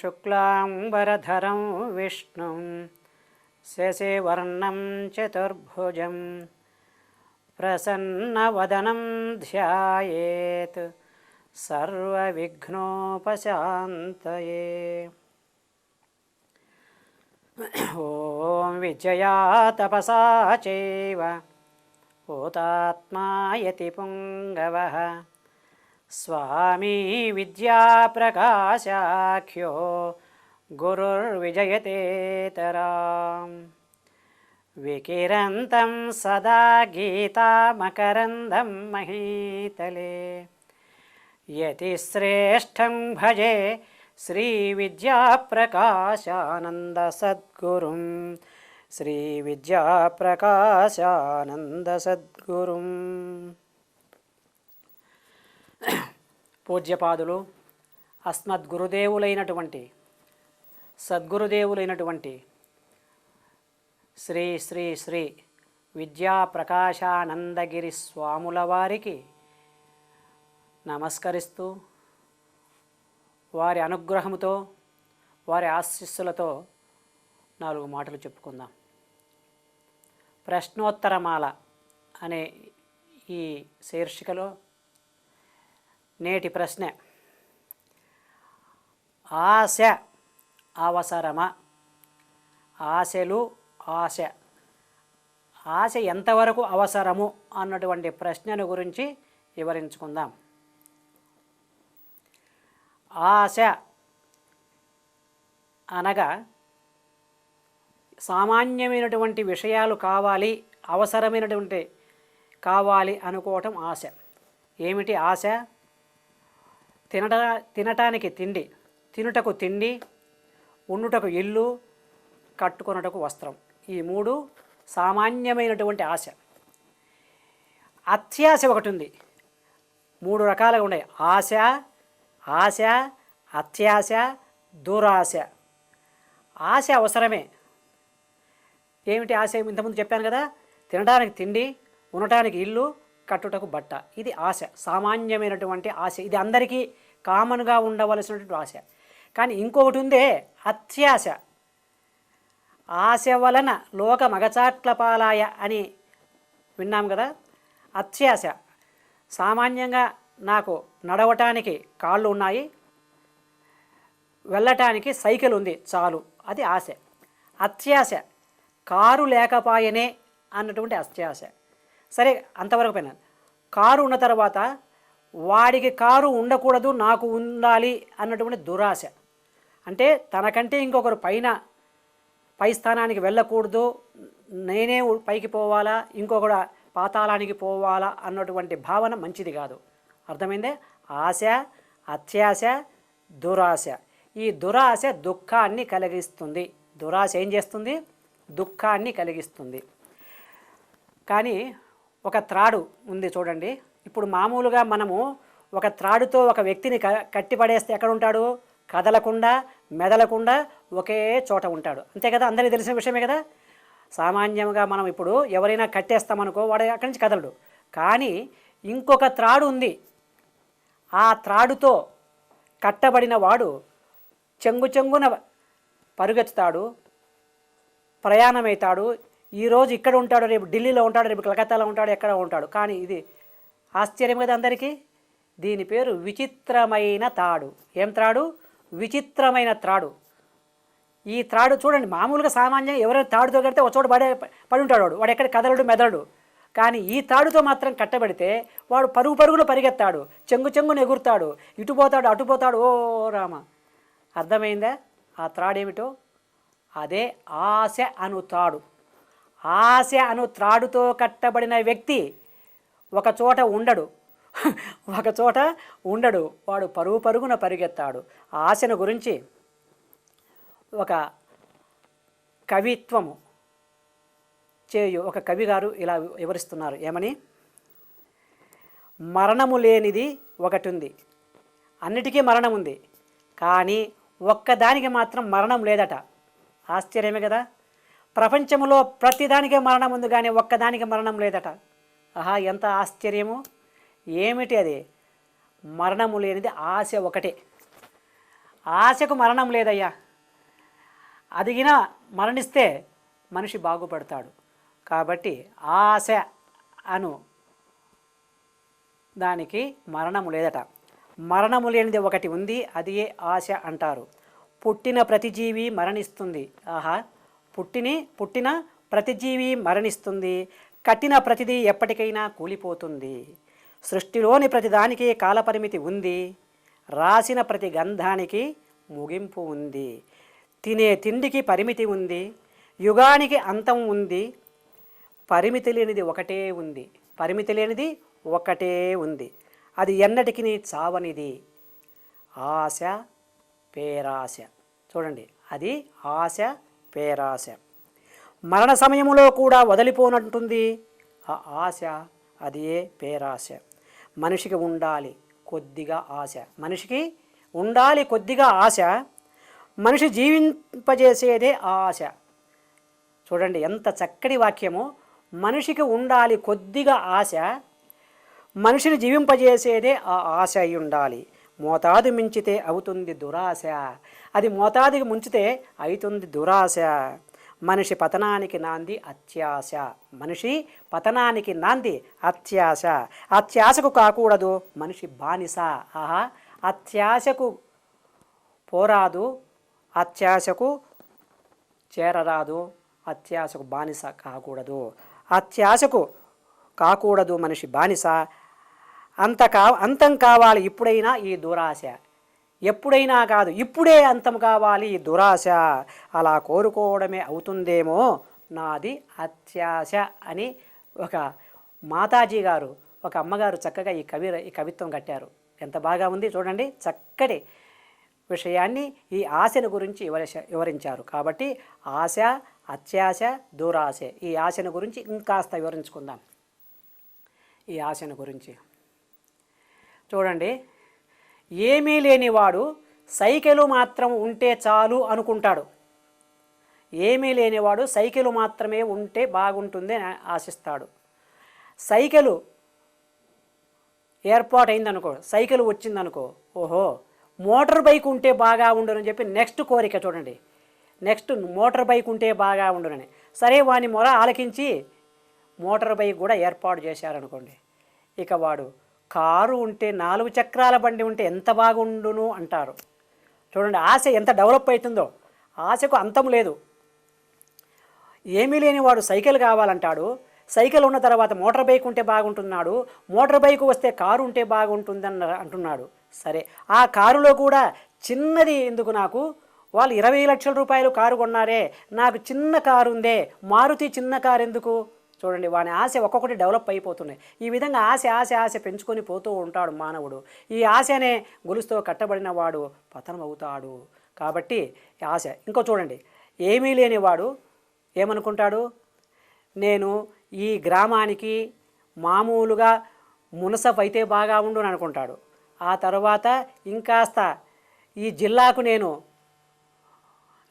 शुक्लाम्बरधरं विष्णुं शशिवर्णं चतुर्भुजं प्रसन्नवदनं ध्यायेत् सर्वविघ्नोपशान्तये। ॐ विजया तपसा चैव पोतात्मायतिपुङ्गवः స్వామీ విద్యాప్రకాశాఖ్యో గురుర్విజయతేతరాం వికిరంతం సదా గీతామకరందం మహీతలే. యతిశ్రేష్టం భజే శ్రీవిద్యాప్రకాశానందసద్గురుం శ్రీవిద్యాప్రకాశానందసద్గురుం పూజ్యపాదులు అస్మద్గురుదేవులైనటువంటి సద్గురుదేవులైనటువంటి శ్రీ శ్రీ శ్రీ విద్యాప్రకాశానందగిరి స్వాముల వారికి నమస్కరిస్తూ వారి అనుగ్రహముతో వారి ఆశీస్సులతో నాలుగు మాటలు చెప్పుకుందాం. ప్రశ్నోత్తరమాల అనే ఈ శీర్షికలో నేటి ప్రశ్న. ఆశ అవసరమా? ఆశలు ఆశ. ఆశ ఎంతవరకు అవసరము అన్నటువంటి ప్రశ్నను గురించి వివరించుకుందాం. ఆశ అనగా సామాన్యమైనటువంటి విషయాలు కావాలి అవసరమైనటువంటి కావాలి అనుకోవటం ఆశ. ఏమిటి ఆశ? తినట తినటానికి తిండి. తినుటకు తిండి ఉండుటకు ఇల్లు కట్టుకొనుటకు వస్త్రం. ఈ మూడు సామాన్యమైనటువంటి ఆశ. అత్యాశ ఒకటి ఉంది మూడు రకాలుగా ఉన్నాయి. ఆశ ఆశ అత్యాశ దురాశ. ఆశ అవసరమే. ఏమిటి ఆశ? ఇంతకుముందు చెప్పాను కదా తినడానికి తిండి ఉండటానికి ఇల్లు కట్టుటకు బట్ట. ఇది ఆశ. సామాన్యమైనటువంటి ఆశ. ఇది అందరికీ కామన్గా ఉండవలసినటువంటి ఆశ. కానీ ఇంకొకటి ఉందే అత్యాశ. ఆశ వలన లోక మగచాట్ల పాలాయ అని విన్నాం కదా? అత్యాశ. సామాన్యంగా నాకు నడవటానికి కాళ్ళు ఉన్నాయి. వెళ్ళటానికి సైకిల్ ఉంది. చాలు. అది ఆశ. అత్యాశ. కారు లేకపాయనే అన్నటువంటి అత్యాశ. సరే అంతవరకు పైన కారు ఉన్న తర్వాత వాడికి కారు ఉండకూడదు నాకు ఉండాలి అన్నటువంటి దురాశ. అంటే తనకంటే ఇంకొకరు పైన పై స్థానానికి వెళ్ళకూడదు నేనే పైకి పోవాలా ఇంకొకడు పాతాళానికి పోవాలా అన్నటువంటి భావన మంచిది కాదు. అర్థమైందే? ఆశ అత్యాశ దురాశ. ఈ దురాశ దుఃఖాన్ని కలిగిస్తుంది. దురాశ ఏం చేస్తుంది? దుఃఖాన్ని కలిగిస్తుంది. కానీ ఒక త్రాడు ఉంది చూడండి. ఇప్పుడు మామూలుగా మనము ఒక త్రాడుతో ఒక వ్యక్తిని క కట్టిపడేస్తే ఎక్కడ ఉంటాడు కదలకుండా మెదలకుండా ఒకే చోట ఉంటాడు. అంతే కదా? అందరికీ తెలిసిన విషయమే కదా? సామాన్యంగా మనం ఇప్పుడు ఎవరైనా కట్టేస్తామనుకో వాడు అక్కడి నుంచి కదలడు. కానీ ఇంకొక త్రాడు ఉంది. ఆ త్రాడుతో కట్టబడిన వాడు చెంగు చెంగున పరుగెత్తుతాడు ప్రయాణమవుతాడు ఈరోజు ఇక్కడ ఉంటాడు రేపు ఢిల్లీలో ఉంటాడు రేపు కలకత్తాలో ఉంటాడు ఎక్కడ ఉంటాడు. కానీ ఇది ఆశ్చర్యం కదా అందరికీ? దీని పేరు విచిత్రమైన తాడు ఏం త్రాడు? విచిత్రమైన త్రాడు. ఈ త్రాడు చూడండి మామూలుగా సామాన్యంగా ఎవరైనా తాడుతో కడితే ఒక చోట పడే పడి ఉంటాడు వాడు. వాడు ఎక్కడ కదలడు మెదలడు కానీ ఈ తాడుతో మాత్రం కట్టబడితే వాడు పరుగు పరుగున పరిగెత్తాడు. చెంగు చెంగును ఎగురుతాడు. ఇటు పోతాడు అటు పోతాడు. ఓ రామ. అర్థమైందా? ఆ త్రాడేమిటో? అదే ఆశ అను తాడు ఆశ అను త్రాడుతో కట్టబడిన వ్యక్తి ఒకచోట ఉండడు. ఒకచోట ఉండడు. వాడు పరుగు పరుగున పరిగెత్తాడు. ఆశను గురించి ఒక కవిత్వము చేయు ఒక కవి గారు ఇలా వివరిస్తున్నారు. ఏమని? మరణము లేనిది ఒకటి ఉంది అన్నిటికీ మరణం ఉంది కానీ ఒక్కదానికి మాత్రం మరణం లేదట. ఆశ్చర్యమే కదా? ప్రపంచంలో ప్రతిదానికే మరణం ఉంది కానీ ఒక్కదానికి మరణం లేదట. ఆహా ఎంత ఆశ్చర్యము. ఏమిటి అది? మరణము లేనిది ఆశ ఒకటే. ఆశకు మరణం లేదయ్యా. అదిగినా మరణిస్తే మనిషి బాగుపడతాడు. కాబట్టి ఆశ అను దానికి మరణము లేదట. మరణము లేనిది ఒకటి ఉంది అది ఏ ఆశ అంటారు. పుట్టిన ప్రతి జీవి మరణిస్తుంది. ఆహా పుట్టిని పుట్టిన ప్రతి జీవి మరణిస్తుంది. కట్టిన ప్రతిదీ ఎప్పటికైనా కూలిపోతుంది. సృష్టిలోని ప్రతిదానికి కాలపరిమితి ఉంది. రాసిన ప్రతి గంధానికి ముగింపు ఉంది. తినే తిండికి పరిమితి ఉంది. యుగానికి అంతం ఉంది. పరిమితి లేనిది ఒకటే ఉంది. పరిమితి లేనిది ఒకటే ఉంది. అది ఎన్నటికి చావనిది. ఆశ పేరాశ. చూడండి. అది ఆశ పేరాశ. మరణ సమయంలో కూడా వదిలిపోనంటుంది ఆ ఆశ అదే పేరాశ. మనిషికి ఉండాలి కొద్దిగా ఆశ. మనిషికి ఉండాలి కొద్దిగా ఆశ మనిషి జీవింపజేసేదే ఆ ఆశ. చూడండి ఎంత చక్కటి వాక్యమో. మనిషికి ఉండాలి కొద్దిగా ఆశ మనిషిని జీవింపజేసేదే ఆ ఆశ అయి ఉండాలి. మోతాదు మించితే అవుతుంది దురాశ. అది మోతాదుకి ముంచితే అవుతుంది దురాశ. మనిషి పతనానికి నాంది అత్యాశ. మనిషి పతనానికి నాంది అత్యాశ. అత్యాశకు కాకూడదు మనిషి బానిస. ఆహా అత్యాశకు పోరాదు అత్యాశకు చేరరాదు అత్యాశకు బానిస కాకూడదు. అత్యాశకు కాకూడదు మనిషి బానిస. అంత కా అంతం కావాలి ఇప్పుడైనా ఈ దురాశ. ఎప్పుడైనా కాదు ఇప్పుడే అంతం కావాలి ఈ దురాశ. అలా కోరుకోవడమే అవుతుందేమో నాది అత్యాశ అని ఒక మాతాజీ గారు ఒక అమ్మగారు చక్కగా ఈ కవి ఈ కవిత్వం కట్టారు. ఎంత బాగా ఉంది చూడండి చక్కటి విషయాన్ని ఈ ఆశను గురించి వివరిశ వివరించారు. కాబట్టి ఆశ అత్యాశ దురాశ ఈ ఆశను గురించి ఇంకాస్త వివరించుకుందాం. ఈ ఆశను గురించి చూడండి ఏమీ లేనివాడు సైకిలు మాత్రం ఉంటే చాలు అనుకుంటాడు. ఏమీ లేనివాడు సైకిల్ మాత్రమే ఉంటే బాగుంటుంది అని ఆశిస్తాడు. సైకిలు ఏర్పాటు అయిందనుకో సైకిల్ వచ్చిందనుకో ఓహో మోటార్ బైక్ ఉంటే బాగా ఉండునని చెప్పి నెక్స్ట్ కోరిక చూడండి. నెక్స్ట్ మోటార్ బైక్ ఉంటే బాగా ఉండునని. సరే వాని మొర ఆలకించి మోటార్ బైక్ కూడా ఏర్పాటు చేశారనుకోండి. ఇక వాడు కారు ఉంటే నాలుగు చక్రాల బండి ఉంటే ఎంత బాగుండును అంటారు. చూడండి ఆశ ఎంత డెవలప్ అవుతుందో ఆశకు అంతం లేదు. ఏమీ లేని వాడు సైకిల్ కావాలంటాడు సైకిల్ ఉన్న తర్వాత మోటార్ బైక్ ఉంటే బాగుంటున్నాడు మోటార్ బైక్ వస్తే కారు ఉంటే బాగుంటుందన్న అంటున్నాడు. సరే ఆ కారులో కూడా చిన్నది ఎందుకు నాకు? వాళ్ళు ఇరవై లక్షల రూపాయలు కారు కొన్నారే నాకు చిన్న కారు ఉందే మారుతి చిన్న కారు ఎందుకు? చూడండి వాని ఆశ ఒక్కొక్కటి డెవలప్ అయిపోతున్నాయి. ఈ విధంగా ఆశ ఆశ ఆశ పెంచుకొని పోతూ ఉంటాడు మానవుడు. ఈ ఆశనే గొలుసుతో కట్టబడిన వాడు పతనం అవుతాడు కాబట్టి ఆశ. ఇంకో చూడండి ఏమీ లేనివాడు ఏమనుకుంటాడు? నేను ఈ గ్రామానికి మామూలుగా మునసఫ్ అయితే బాగా ఉండును అనుకుంటాడు. ఆ తర్వాత ఇంకాస్త ఈ జిల్లాకు నేను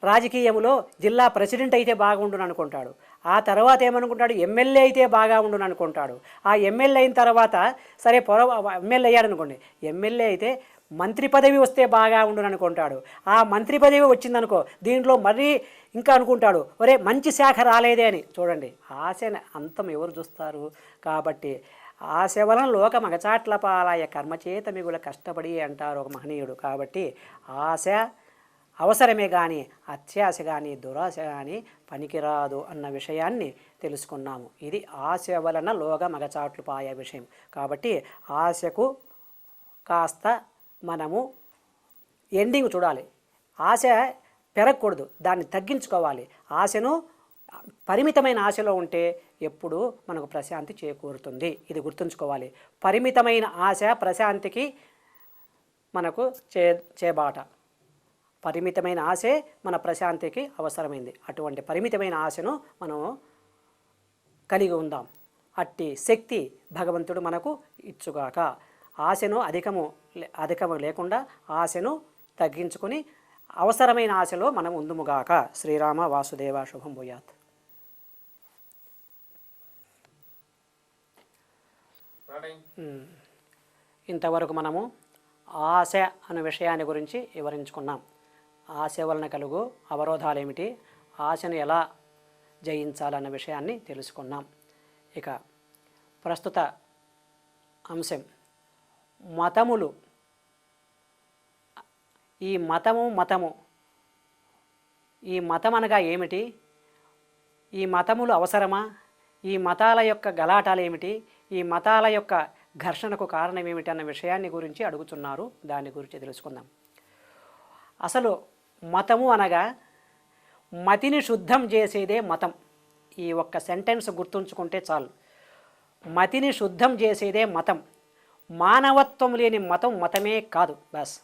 రాజకీయంలో జిల్లా ప్రెసిడెంట్ అయితే బాగుండును అనుకుంటాడు. ఆ తర్వాత ఏమనుకుంటాడు? ఎమ్మెల్యే అయితే బాగా ఉండును అనుకుంటాడు. ఆ ఎమ్మెల్యే అయిన తర్వాత సరే పొర ఎమ్మెల్యే అయ్యాడు అనుకోండి. ఎమ్మెల్యే అయితే మంత్రి పదవి వస్తే బాగా ఉండును అనుకుంటాడు. ఆ మంత్రి పదవి వచ్చిందనుకో దీంట్లో మరీ ఇంకా అనుకుంటాడు ఒరే మంచి శాఖ రాలేదే అని. చూడండి ఆశని అంతం ఎవరు చూస్తారు? కాబట్టి ఆశ వలన లోక మగచాట్ల పాలాయ కర్మచేత మిగుల కష్టపడి అంటారు ఒక మహనీయుడు. కాబట్టి ఆశ అవసరమే కానీ అత్యాశ కానీ దురాశ కానీ పనికిరాదు అన్న విషయాన్ని తెలుసుకున్నాము. ఇది ఆశ వలన లోగ మగచాట్లు పాయే విషయం. కాబట్టి ఆశకు కాస్త మనము ఎండింగ్ చూడాలి. ఆశ పెరగకూడదు దాన్ని తగ్గించుకోవాలి. ఆశను పరిమితమైన ఆశలో ఉంటే ఎప్పుడు మనకు ప్రశాంతి చేకూరుతుంది. ఇది గుర్తుంచుకోవాలి. పరిమితమైన ఆశ ప్రశాంతికి మనకు చే చేబాట. పరిమితమైన ఆశే మన ప్రశాంతికి అవసరమైంది. అటువంటి పరిమితమైన ఆశను మనం కలిగి ఉందాం. అట్టి శక్తి భగవంతుడు మనకు ఇచ్చుగాక. ఆశను అధికము అధికము లేకుండా ఆశను తగ్గించుకొని అవసరమైన ఆశలో మనం ఉందుముగాక. శ్రీరామ వాసుదేవ శుభం భూయాత్. ఇంతవరకు మనము ఆశ అనే విషయాన్ని గురించి వివరించుకున్నాం. ఆశ వలన కలుగు అవరోధాలు ఏమిటి ఆశను ఎలా జయించాలన్న విషయాన్ని తెలుసుకున్నాం. ఇక ప్రస్తుత అంశం. మతములు. ఈ మతము మతము. ఈ మతం అనగా ఏమిటి? ఈ మతములు అవసరమా? ఈ మతాల యొక్క గలాటాలు ఏమిటి ఈ మతాల యొక్క ఘర్షణకు కారణం ఏమిటి అన్న విషయాన్ని గురించి అడుగుతున్నారు. దాని గురించి తెలుసుకుందాం. అసలు మతము అనగా మతిని శుద్ధం చేసేదే మతం. ఈ ఒక్క సెంటెన్స్ గుర్తుంచుకుంటే చాలు. మతిని శుద్ధం చేసేదే మతం. మానవత్వం లేని మతం మతమే కాదు బస్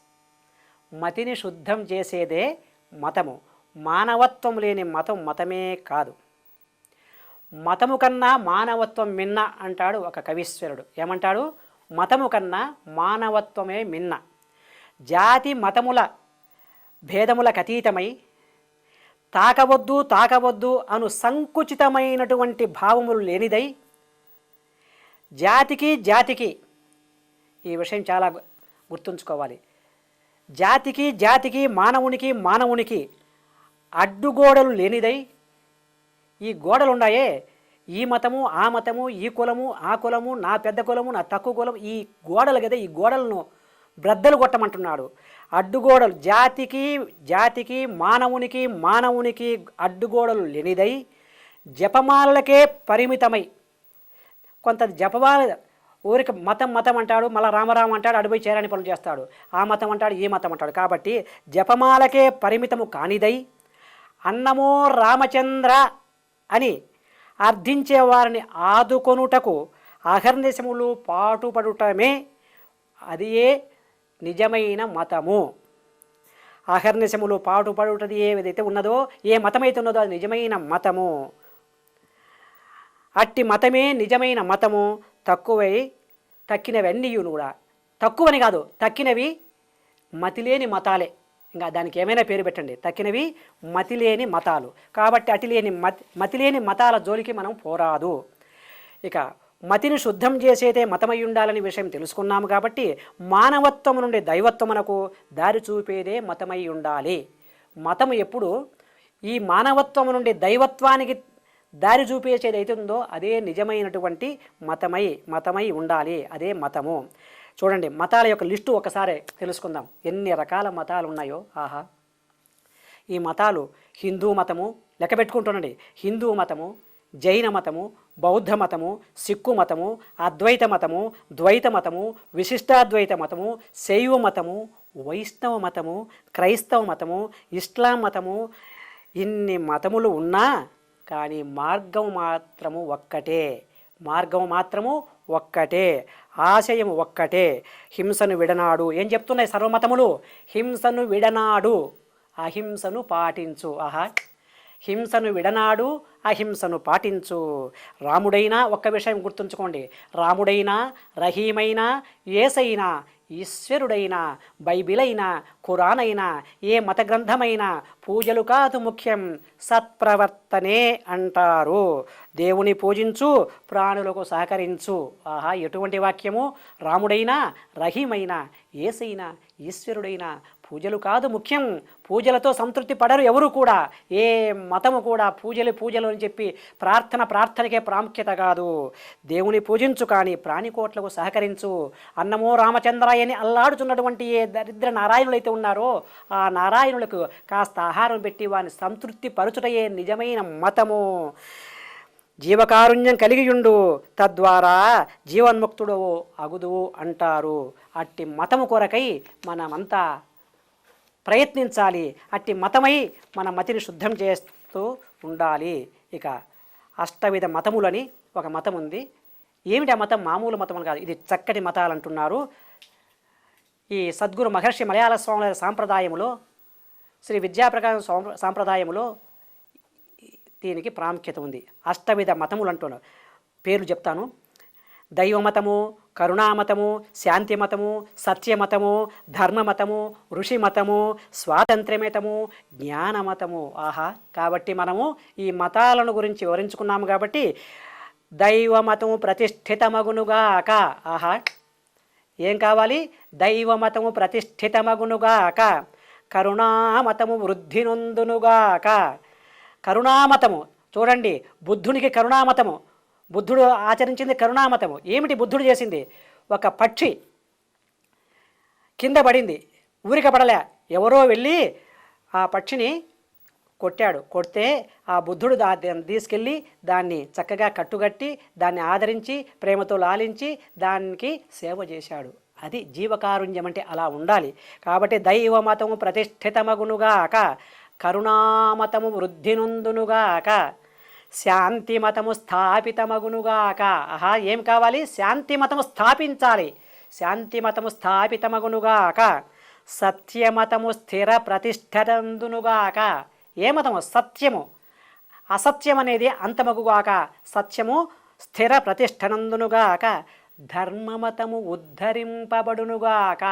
మతిని శుద్ధం చేసేదే మతము. మానవత్వం లేని మతం మతమే కాదు. మతము కన్నా మానవత్వం మిన్న అంటాడు ఒక కవీశ్వరుడు. ఏమంటాడు? మతము కన్నా మానవత్వమే మిన్న. జాతి మతముల భేదములకు అతీతమై తాకవద్దు తాకవద్దు అను సంకుచితమైనటువంటి భావములు లేనిదై జాతికి జాతికి ఈ విషయం చాలా గుర్తుంచుకోవాలి. జాతికి జాతికి మానవునికి మానవునికి అడ్డుగోడలు లేనిదై ఈ గోడలు ఉన్నాయే ఈ మతము ఆ మతము ఈ కులము ఆ కులము నా పెద్ద కులము నా తక్కువ కులం ఈ గోడలు కదా ఈ గోడలను బ్రద్దలు కొట్టమంటున్నాడు. అడ్డుగోడలు జాతికి జాతికి మానవునికి మానవునికి అడ్డుగోడలు లేనిదై జపమాలలకే పరిమితమై కొంత జపమాల ఊరికి మతం మతం అంటాడు మళ్ళీ రామరామ అంటాడు అడిపోయి చేరాని పనులు చేస్తాడు. ఆ మతం అంటాడు ఈ మతం అంటాడు. కాబట్టి జపమాలకే పరిమితము కానిదై అన్నమో రామచంద్ర అని అర్థించే వారిని ఆదుకొనుటకు అహర్నిశములు పాటుపడుటమే అది ఏ నిజమైన మతము. అహర్నిశములు పాటుపడుటది ఏదైతే ఉన్నదో ఏ మతమైతే ఉన్నదో అది నిజమైన మతము. అట్టి మతమే నిజమైన మతము. తక్కువై తక్కినవన్నీ కూడా తక్కువని కాదు తక్కినవి మతిలేని మతాలే. ఇంకా దానికి ఏమైనా పేరు పెట్టండి. తక్కినవి మతిలేని మతాలు. కాబట్టి అటిలేని మతి మతిలేని మతాల జోలికి మనం పోరాదు. ఇక మతిని శుద్ధం చేసేదే మతమై ఉండాలని విషయం తెలుసుకున్నాము కాబట్టి మానవత్వం నుండి దైవత్వమునకు దారి చూపేదే మతమై ఉండాలి మతం ఎప్పుడు ఈ మానవత్వం నుండి దైవత్వానికి దారి చూపేసేది అయితే ఉందో అదే నిజమైనటువంటి మతమై మతమై ఉండాలి. అదే మతము. చూడండి మతాల యొక్క లిస్టు ఒకసారి తెలుసుకుందాం. ఎన్ని రకాల మతాలు ఉన్నాయో? ఆహా. ఈ మతాలు హిందూ మతము లెక్క పెట్టుకుంటుండండి హిందూ మతము జైన మతము బౌద్ధ మతము సిక్కు మతము అద్వైత మతము ద్వైత మతము విశిష్టాద్వైత మతము శైవ మతము వైష్ణవ మతము క్రైస్తవ మతము ఇస్లాం మతము ఇన్ని మతములు ఉన్నా కానీ మార్గం మాత్రము ఒక్కటే. మార్గం మాత్రము ఒక్కటే. ఆశయం ఒక్కటే. హింసను విడనాడు. ఏం చెప్తున్నాయి సర్వమతములు? హింసను విడనాడు. అహింసను పాటించు. ఆహా! హింసను విడనాడు అహింసను పాటించు. రాముడైనా ఒక్క విషయం గుర్తుంచుకోండి. రాముడైనా రహీమైనా ఏసైనా ఈశ్వరుడైనా బైబిలైనా ఖురానైనా ఏ మత గ్రంథమైనా పూజలు కాదు ముఖ్యం. సత్ప్రవర్తనే అంటారు. దేవుని పూజించు ప్రాణులకు సహకరించు. ఆహా ఎటువంటి వాక్యము? రాముడైనా రహీమైనా ఏసైనా ఈశ్వరుడైనా పూజలు కాదు ముఖ్యం. పూజలతో సంతృప్తి పడరు ఎవరు కూడా. ఏ మతము కూడా పూజలు పూజలు అని చెప్పి ప్రార్థన ప్రార్థనకే ప్రాముఖ్యత కాదు. దేవుని పూజించు కానీ ప్రాణికోట్లకు సహకరించు. అన్నమో రామచంద్రాయని అల్లాడుచున్నటువంటి ఏ దరిద్ర నారాయణులైతే ఉన్నారో ఆ నారాయణులకు కాస్త ఆహారం పెట్టి వారిని సంతృప్తి పరుచుటయే నిజమైన మతము. జీవకారుణ్యం కలిగియుండు. తద్వారా జీవన్ముక్తుడు అగుదువు అంటారు. అట్టి మతము కొరకై మనమంతా ప్రయత్నించాలి. అట్టి మతమై మన మతిని శుద్ధం చేస్తూ ఉండాలి. ఇక అష్టవిధ మతములని ఒక మతం ఉంది ఏమిటి ఆ మతం? మామూలు మతం అని కాదు. ఇది చక్కటి మతాలు అంటున్నారు ఈ సద్గురు మహర్షి మలయాళ స్వాముల సాంప్రదాయములో శ్రీ విద్యాప్రకాశం సాంప్రదాయములో దీనికి ప్రాముఖ్యత ఉంది. అష్టవిధ మతములు అంటున్నారు పేర్లు చెప్తాను. దైవమతము కరుణామతము శాంతి మతము సత్యమతము ధర్మమతము ఋషిమతము స్వాతంత్ర్యమతము జ్ఞానమతము. ఆహా కాబట్టి మనము ఈ మతాలను గురించి వివరించుకున్నాము కాబట్టి దైవమతము ప్రతిష్ఠితమగునుగాక ఆహా ఏం కావాలి? దైవమతము ప్రతిష్ఠితమగునుగాక కరుణామతము వృద్ధి నొందునుగాక కరుణామతము చూడండి బుద్ధునికి కరుణామతము. బుద్ధుడు ఆచరించింది కరుణామతము. ఏమిటి బుద్ధుడు చేసింది? ఒక పక్షి కింద పడింది. ఊరిక పడలే. ఎవరో వెళ్ళి ఆ పక్షిని కొట్టాడు. కొడితే ఆ బుద్ధుడు దా తీసుకెళ్ళి దాన్ని చక్కగా కట్టుగట్టి దాన్ని ఆదరించి ప్రేమతో లాలించి దానికి సేవ చేశాడు. అది జీవకారుణ్యం అంటే అలా ఉండాలి. కాబట్టి దైవమతము ప్రతిష్ఠితమగునుగాక కరుణామతము వృద్ధినందునుగాక శాంతి మతము స్థాపితమగునుగాక. ఆహా ఏం కావాలి? శాంతి మతము స్థాపించాలి. శాంతి మతము స్థాపితమగునుగాక. సత్యమతము స్థిర ప్రతిష్ఠతందునుగాక. ఏ మతము? సత్యము. అసత్యం అనేది అంతమగుగాక. సత్యము స్థిర ప్రతిష్టనందునుగాక ధర్మమతము ఉద్ధరింపబడునుగాక.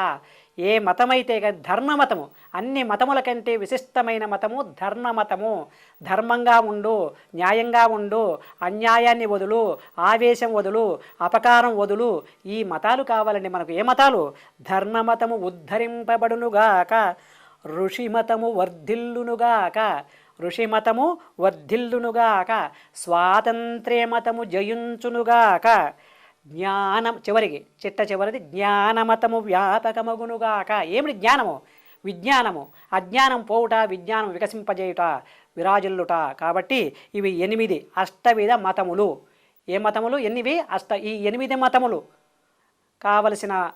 ఏ మతమైతే ధర్మమతము అన్ని మతముల కంటే విశిష్టమైన మతము ధర్మమతము. ధర్మంగా ఉండు న్యాయంగా ఉండు అన్యాయాన్ని వదులు ఆవేశం వదులు అపకారం వదులు ఈ మతాలు కావాలండి మనకు. ఏ మతాలు? ధర్మమతము ఉద్ధరింపబడునుగాక ఋషిమతము వర్ధిల్లునుగాక ఋషిమతము వర్ధిల్లునుగాక స్వాతంత్ర్యమతము జయించునుగాక జ్ఞానం చివరికి చిట్ట చివరిది జ్ఞానమతము వ్యాపకమగునుగాక ఏమిటి జ్ఞానము? విజ్ఞానము. అజ్ఞానం పోవుట విజ్ఞానం వికసింపజేయుట విరాజిల్లుట. కాబట్టి ఇవి ఎనిమిది అష్టవిధ మతములు. ఏ మతములు? ఎన్నివి అష్ట ఈ ఎనిమిది మతములు. కావలసిన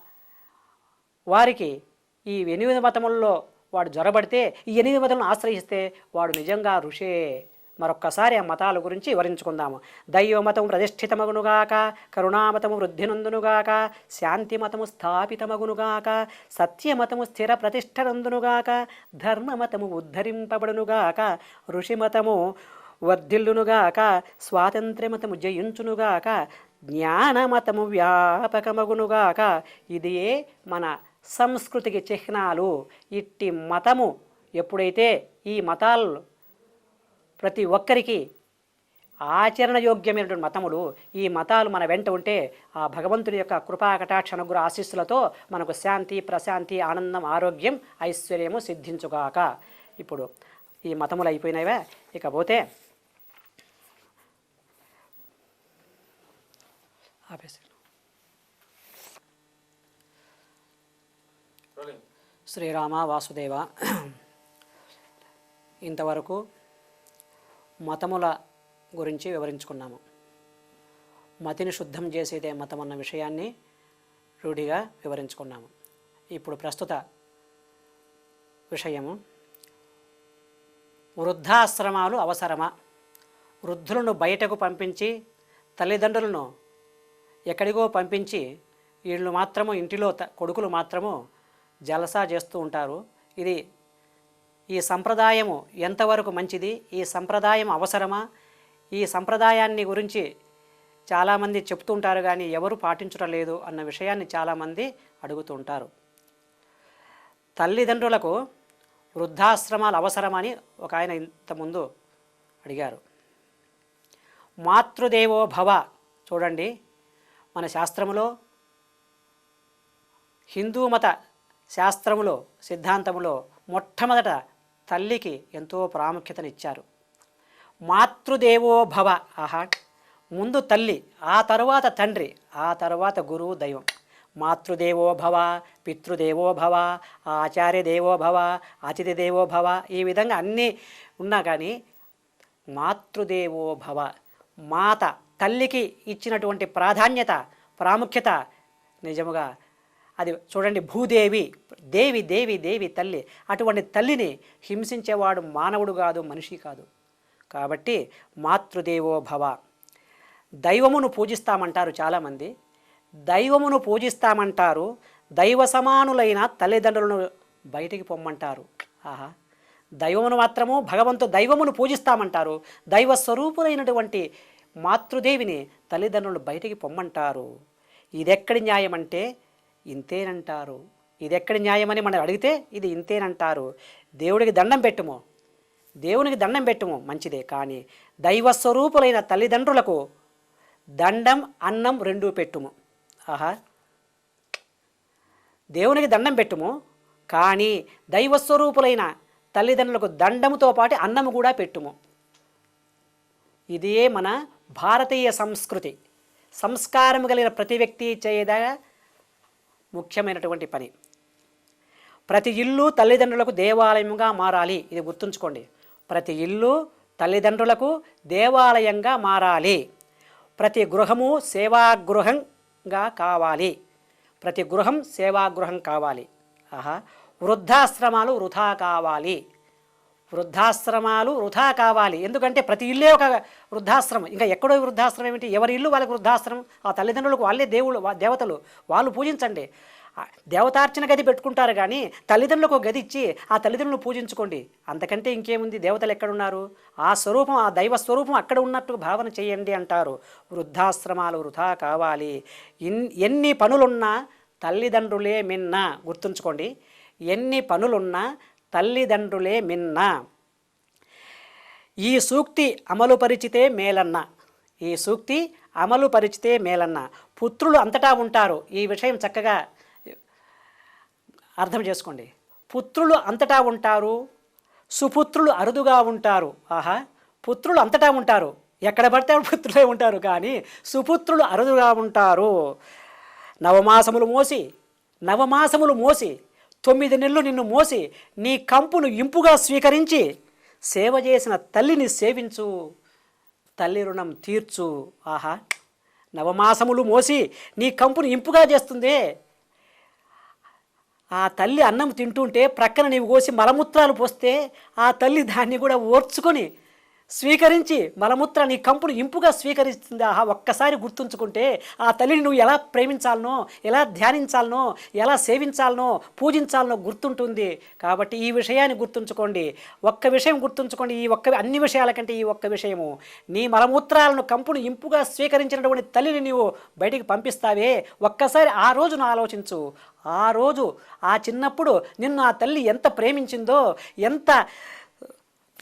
వారికి ఈ ఎనిమిది మతముల్లో వాడు జ్వరబడితే ఈ ఎనిమిది మతములను ఆశ్రయిస్తే వాడు నిజంగా ఋషే. మరొక్కసారి ఆ మతాల గురించి వివరించుకుందాము. దైవమతము ప్రతిష్ఠితమగునుగాక కరుణామతము వృద్ధినందునుగాక శాంతి మతము స్థాపితమగునుగాక సత్యమతము స్థిర ప్రతిష్టనందునుగాక ధర్మమతము ఉద్ధరింపబడునుగాక ఋషిమతము వర్ధిల్లునుగాక స్వాతంత్ర్యమతము జయించునుగాక జ్ఞానమతము వ్యాపకమగునుగాక ఇదియే మన సంస్కృతికి చిహ్నాలు. ఇట్టి మతము ఎప్పుడైతే ఈ మతాలు ప్రతి ఒక్కరికి ఆచరణయోగ్యమైనటువంటి మతములు ఈ మతాలు మన వెంట ఉంటే ఆ భగవంతుని యొక్క కృపా కటాక్ష అనుగ్రహ ఆశీస్సులతో మనకు శాంతి ప్రశాంతి ఆనందం ఆరోగ్యం ఐశ్వర్యము సిద్ధించుగాక. ఇప్పుడు ఈ మతములు అయిపోయినవే. ఇకపోతే ఆపేసి శ్రీరామ వాసుదేవ ఇంతవరకు మతముల గురించి వివరించుకున్నాము. మతిని శుద్ధం చేసేదే మతం అన్న విషయాన్ని రూఢిగా వివరించుకున్నాము. ఇప్పుడు ప్రస్తుత విషయము. వృద్ధాశ్రమాలు అవసరమా? వృద్ధులను బయటకు పంపించి తల్లిదండ్రులను ఎక్కడికో పంపించి వీళ్ళు మాత్రము ఇంటిలో త- కొడుకులు మాత్రము జలసా చేస్తూ ఉంటారు. ఇది ఈ సంప్రదాయము ఎంతవరకు మంచిది? ఈ సంప్రదాయం అవసరమా? ఈ సంప్రదాయాన్ని గురించి చాలామంది చెప్తుంటారు కానీ ఎవరు పాటించడం లేదు అన్న విషయాన్ని చాలామంది అడుగుతుంటారు. తల్లిదండ్రులకు వృద్ధాశ్రమాలు అవసరమని ఒక ఆయన ఇంతకుముందు అడిగారు. మాతృదేవో భవ చూడండి మన శాస్త్రములో హిందూ మత శాస్త్రములో సిద్ధాంతములో మొట్టమొదట తల్లికి ఎంతో ప్రాముఖ్యతనిచ్చారు. మాతృదేవో భవ ఆహా. ముందు తల్లి ఆ తరువాత తండ్రి ఆ తరువాత గురువు దైవం. మాతృదేవో భవ పితృదేవో భవ ఆచార్య దేవో భవ అతిథి దేవో భవ ఈ విధంగా అన్నీ ఉన్నా కానీ మాతృదేవో భవ మాత తల్లికి ఇచ్చినటువంటి ప్రాధాన్యత ప్రాముఖ్యత నిజముగా అది చూడండి భూదేవి దేవి దేవి దేవి తల్లి. అటువంటి తల్లిని హింసించేవాడు మానవుడు కాదు మనిషి కాదు. కాబట్టి మాతృదేవో భవ. దైవమును పూజిస్తామంటారు చాలామంది. దైవమును పూజిస్తామంటారు దైవ సమానులైన తల్లిదండ్రులను బయటికి పొమ్మంటారు. ఆహా. దైవమును మాత్రము భగవంతు దైవమును పూజిస్తామంటారు. దైవ స్వరూపులైనటువంటి మాతృదేవిని తల్లిదండ్రులు బయటికి పొమ్మంటారు. ఇదెక్కడి న్యాయం అంటే ఇంతేనంటారు. ఇది ఎక్కడ న్యాయమని మనం అడిగితే ఇది ఇంతేనంటారు. దేవుడికి దండం పెట్టుము. దేవునికి దండం పెట్టుము మంచిదే. కానీ దైవ స్వరూపులైన తల్లిదండ్రులకు దండం అన్నం రెండూ పెట్టుము. ఆహా. దేవునికి దండం పెట్టుము. కానీ దైవస్వరూపులైన తల్లిదండ్రులకు దండముతో పాటు అన్నము కూడా పెట్టుము. ఇదే మన భారతీయ సంస్కృతి. సంస్కారం కలిగిన ప్రతి వ్యక్తి చేయదా ముఖ్యమైనటువంటి పని. ప్రతి ఇల్లు తల్లిదండ్రులకు దేవాలయంగా మారాలి. ఇది గుర్తుంచుకోండి. ప్రతి ఇల్లు తల్లిదండ్రులకు దేవాలయంగా మారాలి. ప్రతి గృహము సేవాగృహంగా కావాలి. ప్రతి గృహం సేవాగృహం కావాలి. ఆహా. వృద్ధాశ్రమాలు వృధా కావాలి. వృద్ధాశ్రమాలు వృధా కావాలి. ఎందుకంటే ప్రతి ఇల్లే ఒక వృద్ధాశ్రమం. ఇంకా ఎక్కడో వృద్ధాశ్రమం ఏమిటి? ఎవరి ఇల్లు వాళ్ళకి వృద్ధాశ్రమం? ఆ తల్లిదండ్రులకు వాళ్ళే దేవుళ్ళు దేవతలు. వాళ్ళు పూజించండి. దేవతార్చన గది పెట్టుకుంటారు కానీ తల్లిదండ్రులకు గది ఇచ్చి ఆ తల్లిదండ్రులు పూజించుకోండి. అంతకంటే ఇంకేముంది? దేవతలు ఎక్కడున్నారు? ఆ స్వరూపం ఆ దైవ స్వరూపం అక్కడ ఉన్నట్టు భావన చేయండి అంటారు. వృద్ధాశ్రమాలు వృధా కావాలి. ఎన్ని పనులున్నా తల్లిదండ్రులే మిన్న. గుర్తుంచుకోండి. ఎన్ని పనులున్నా తల్లిదండ్రులే మిన్న. ఈ సూక్తి అమలు పరిచితే మేలన్న. ఈ సూక్తి అమలు పరిచితే మేలన్న. పుత్రులు అంతటా ఉంటారు. ఈ విషయం చక్కగా అర్థం చేసుకోండి. పుత్రులు అంతటా ఉంటారు. సుపుత్రులు అరుదుగా ఉంటారు. ఆహా! పుత్రులు అంతటా ఉంటారు. ఎక్కడ పడితే పుత్రులే ఉంటారు కానీ సుపుత్రులు అరుదుగా ఉంటారు. నవమాసములు మోసి నవమాసములు మోసి తొమ్మిది నెలలు నిన్ను మోసి నీ కంపును ఇంపుగా స్వీకరించి సేవ చేసిన తల్లిని సేవించు. తల్లి రుణం తీర్చు. ఆహా! నవమాసములు మోసి నీ కంపును ఇంపుగా చేస్తుంది. ఆ తల్లి అన్నం తింటుంటే ప్రక్కన నీవు కోసి మలమూత్రాలు పోస్తే ఆ తల్లి దాన్ని కూడా ఓర్చుకొని స్వీకరించి మలమూత్ర నీ కంపును ఇంపుగా స్వీకరిస్తుంది. ఆహా ఒక్కసారి గుర్తుంచుకుంటే ఆ తల్లిని నువ్వు ఎలా ప్రేమించాలనో ఎలా ధ్యానించాలనో ఎలా సేవించాలనో పూజించాలనో గుర్తుంటుంది. కాబట్టి ఈ విషయాన్ని గుర్తుంచుకోండి. ఒక్క విషయం గుర్తుంచుకోండి. ఈ ఒక్క అన్ని విషయాల కంటే ఈ ఒక్క విషయము. నీ మలమూత్రాలను కంపును ఇంపుగా స్వీకరించినటువంటి తల్లిని నీవు బయటికి పంపిస్తావే. ఒక్కసారి ఆ రోజును ఆలోచించు. ఆ రోజు ఆ చిన్నప్పుడు నిన్ను ఆ తల్లి ఎంత ప్రేమించిందో ఎంత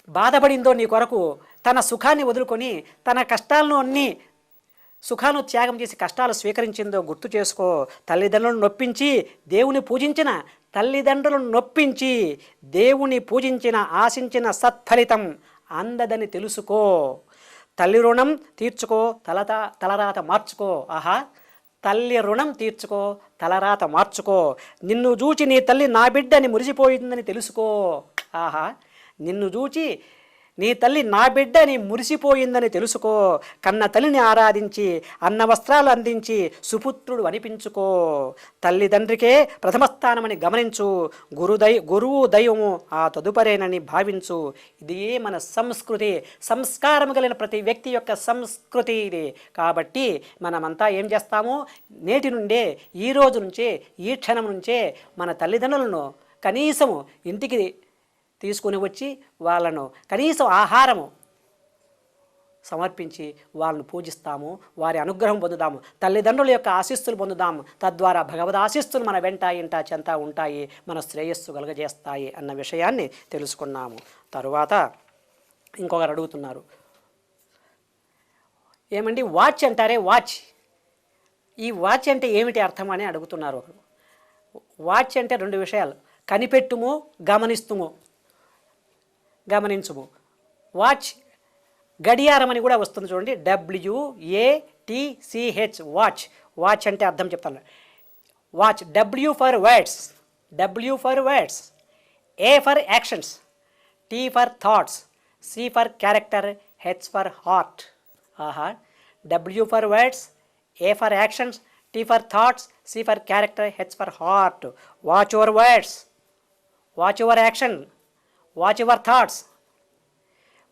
బాధపడిందో నీ కొరకు తన సుఖాన్ని వదులుకొని తన కష్టాలను అన్నీ సుఖాను త్యాగం చేసి కష్టాలు స్వీకరించిందో గుర్తు చేసుకో. తల్లిదండ్రులను నొప్పించి దేవుని పూజించిన తల్లిదండ్రులను నొప్పించి దేవుని పూజించిన ఆశించిన సత్ఫలితం అందదని తెలుసుకో. తల్లి రుణం తీర్చుకో తలత తలరాత మార్చుకో. ఆహా తల్లి రుణం తీర్చుకో తలరాత మార్చుకో. నిన్ను చూచి నీ తల్లి నా బిడ్డని మురిసిపోయిందని తెలుసుకో. ఆహా నిన్ను చూచి నీ తల్లి నా బిడ్డని మురిసిపోయిందని తెలుసుకో. కన్న తల్లిని ఆరాధించి అన్న వస్త్రాలు అందించి సుపుత్రుడు అనిపించుకో. తల్లిదండ్రికే ప్రథమ స్థానమని గమనించు. గురుదై గురువు దైవము ఆ తదుపరేనని భావించు. ఇది మన సంస్కృతి. సంస్కారం కలిగిన ప్రతి వ్యక్తి యొక్క సంస్కృతి ఇది. కాబట్టి మనమంతా ఏం చేస్తాము? నేటి నుండే ఈ రోజు నుంచే ఈ క్షణం నుంచే మన తల్లిదండ్రులను కనీసము ఇంటికి తీసుకుని వచ్చి వాళ్ళను కనీసం ఆహారము సమర్పించి వాళ్ళను పూజిస్తాము వారి అనుగ్రహం పొందుదాము తల్లిదండ్రుల యొక్క ఆశీస్సులు పొందుదాము తద్వారా భగవద్ ఆశీస్సులు మన వెంట ఇంట చెంత ఉంటాయి మన శ్రేయస్సు కలుగజేస్తాయి అన్న విషయాన్ని తెలుసుకున్నాము. తరువాత ఇంకొకరు అడుగుతున్నారు. ఏమండి? వాచ్ అంటారే వాచ్. ఈ వాచ్ అంటే ఏమిటి అర్థం అని అడుగుతున్నారు ఒకరు. వాచ్ అంటే రెండు విషయాలు. కనిపెట్టుము గమనిస్తుము. గమనించుము. వాచ్ గడియారం అని కూడా వస్తుంది చూడండి. డబ్ల్యూఏటిసిహెచ్ వాచ్ వాచ్ అంటే అర్థం చెప్తాను. Watch W for words W for words A for actions T for thoughts C for character H for heart ఆహా W for words A for actions T for thoughts C for character H for heart watch your words watch your action watch your thoughts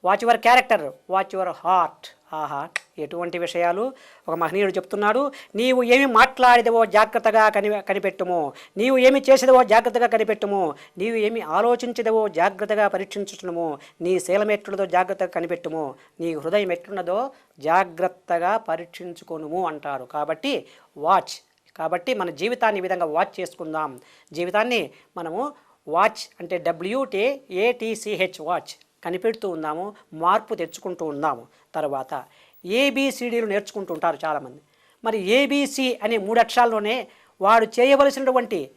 watch your character watch your heart ఆహా ఎటువంటి విషయాలు ఒక మహనీయుడు చెప్తున్నాడు నీవు ఏమి మాట్లాడిదవో జాగ్రత్తగా కని కనిపెట్టుము. నీవు ఏమి చేసేదవో జాగ్రత్తగా కనిపెట్టుము. నీవు ఏమి ఆలోచించదవో జాగ్రత్తగా పరీక్షించుచునుము నీ శీలం ఎట్లున్నదో జాగ్రత్తగా కనిపెట్టుము. నీ హృదయం ఎట్లున్నదో జాగ్రత్తగా పరీక్షించుకొనుము అంటారు కాబట్టి వాచ్ కాబట్టి మన జీవితాన్ని ఈ విధంగా వాచ్ చేసుకుందాం. జీవితాన్ని మనము వాచ్ అంటే డబ్ల్యూటే ఏటీసీహెచ్ వాచ్ కనిపెడుతూ ఉన్నాము మార్పు తెచ్చుకుంటూ ఉన్నాము. తర్వాత ఏబిసిడీలు నేర్చుకుంటూ ఉంటారు చాలామంది. మరి ఏబిసి అనే మూడు అక్షరాల్లోనే వాడు చేయవలసినటువంటి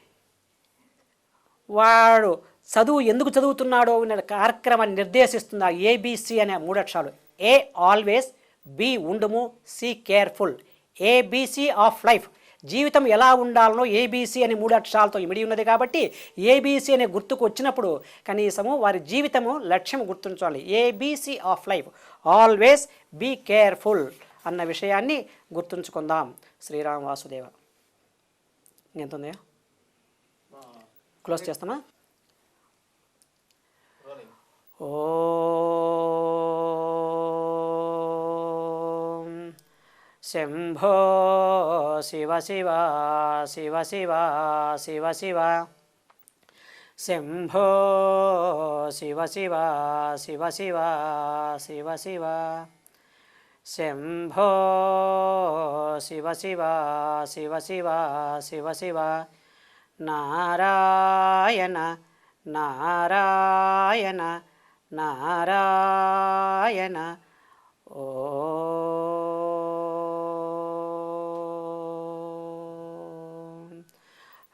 వాడు చదువు ఎందుకు చదువుతున్నాడో అనే కార్యక్రమాన్ని నిర్దేశిస్తుంది ఆ ఏబిసి అనే మూడు అక్షరాలు. ఏ ఆల్వేస్ బి ఉండుము C careful ABC of life జీవితం ఎలా ఉండాలనో ఏబీసీ అనే మూడు అక్షరాలతో ఇమిడి ఉన్నది కాబట్టి ఏబీసీ అనే గుర్తుకు వచ్చినప్పుడు కనీసము వారి జీవితము లక్ష్యం గుర్తుంచాలి ABC of life always be careful అన్న విషయాన్ని గుర్తుంచుకుందాం. శ్రీరామ వాసుదేవ. ఎంత ఉంది క్లోజ్ చేస్తామా? ఓం శంభో శివ శివ శివ శివ శివ శివ. శంభో శివ శివ శివ శివ శివ శివ. శంభో శివ శివ శివ శివ శివ శివ. నారాయణ నారాయణ నారాయణ. ఓ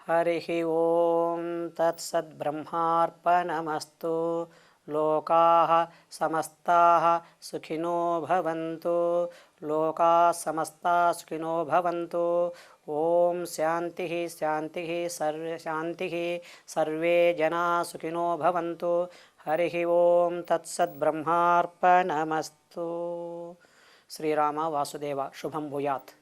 హరి ఓం తత్సద్బ్రహ్మార్పణమస్తు లోకా సమస్తా సుఖినో భవంతు లోకా సమస్తా సుఖినో భవంతు ఓం శాంతి శాంతి సర్వ శాంతి సర్వే జనా సుఖినో భవంతు హరి ఓం తత్సద్బ్రహ్మార్పణమస్తు శ్రీరామ వాసుదేవ శుభం భూయాత్